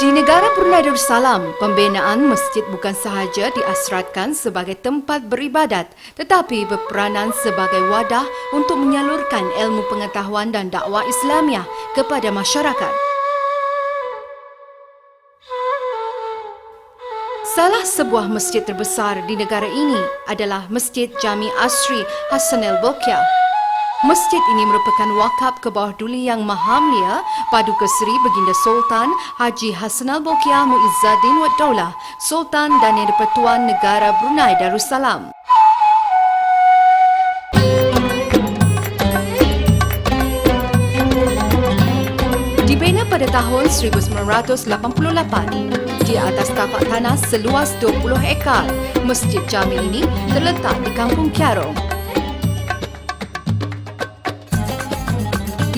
Negara Brunei Darussalam, pembinaan masjid bukan sahaja diasratkan sebagai tempat beribadat tetapi berperanan sebagai wadah untuk menyalurkan ilmu pengetahuan dan dakwah Islamiah kepada masyarakat. Salah sebuah masjid terbesar di negara ini adalah Masjid Jami Asri Hassanal Bolkiah Masjid ini merupakan wakaf ke bawah duli yang maha mulia Paduka Seri Baginda Sultan Haji Hassan Al-Bolkiah Muizzaddin Wad Daulah, Sultan dan Yang di-Pertuan Negara Brunei Darussalam. Dibina pada tahun 1988 di atas tapak tanah seluas 20 ekar, Masjid Jami ini terletak di Kampung Kiarong,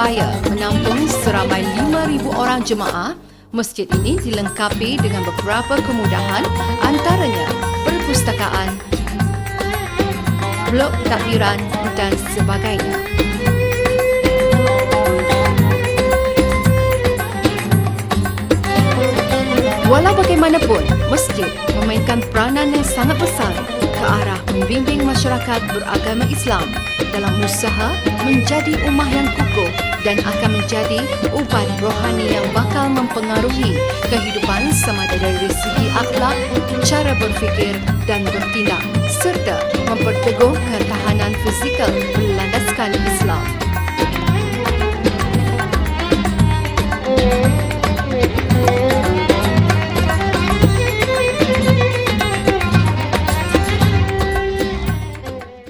Berupaya menampung seramai 5,000 orang jemaah. Masjid ini dilengkapi dengan beberapa kemudahan antaranya perpustakaan, blok takbiran dan sebagainya. Walau bagaimanapun, masjid memainkan peranan yang sangat besar ke arah membimbing masyarakat beragama Islam dalam usaha menjadi ummah yang kukuh dan akan menjadi ubat rohani yang bakal mempengaruhi kehidupan sama ada dari segi akhlak, cara berfikir dan bertindak serta memperteguh